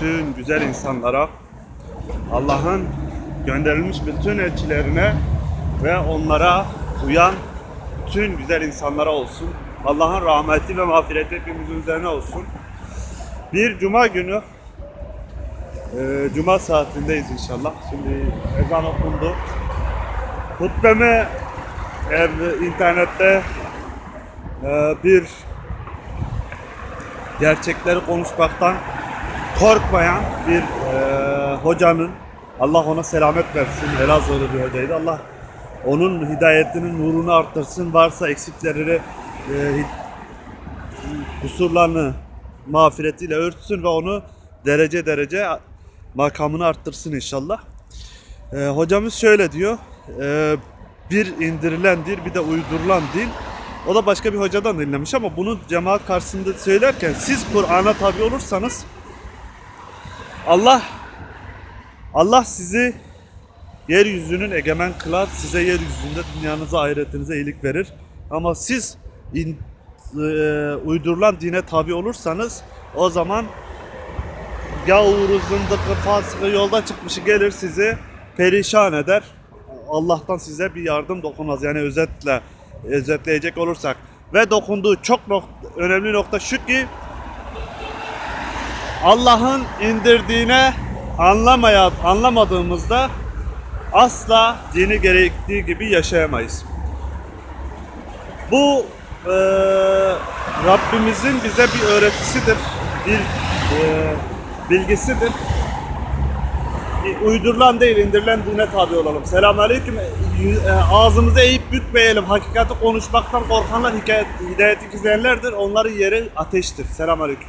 bütün güzel insanlara, Allah'ın gönderilmiş bütün elçilerine ve onlara uyan bütün güzel insanlara olsun. Allah'ın rahmeti ve mağfireti hepimizin üzerine olsun. Bir cuma günü e, cuma saatindeyiz inşallah. Şimdi ezan okundu. Hutbemi ev, internette e, bir gerçekleri konuşmaktan korkmayan bir e, hocanın Allah ona selamet versin. Elazığlı bir hocaydı. Allah onun hidayetinin nurunu arttırsın. Varsa eksiklerini e, kusurlarını mağfiretiyle örtsün ve onu derece derece makamını arttırsın inşallah. E, hocamız şöyle diyor. e, bir indirilen dil bir de uydurulan dil. O da başka bir hocadan dinlemiş ama bunu cemaat karşısında söylerken siz Kur'an'a tabi olursanız Allah Allah sizi yeryüzünün egemen kılar. Size yeryüzünde dünyanıza ahiretinize iyilik verir. Ama siz in, e, uydurulan dine tabi olursanız o zaman gavuru, zındıkı, fasıkı yolda çıkmışı gelir sizi perişan eder. Allah'tan size bir yardım dokunmaz. Yani özetle özetleyecek olursak ve dokunduğu çok nok- önemli nokta şu ki Allah'ın indirdiğine anlamaya anlamadığımızda asla dini gerektiği gibi yaşayamayız. Bu eee, Rabbimizin bize bir öğretisidir, bir eee, bilgisidir. Bir Uydurulan değil, indirilen dine tabi olalım. Selamünaleyküm. E, Ağzımızı eğip bükmeyelim. Hakikati konuşmaktan korkanlar hikayet, hidayeti gizleyenlerdir. Onların yeri ateştir. Selamünaleyküm.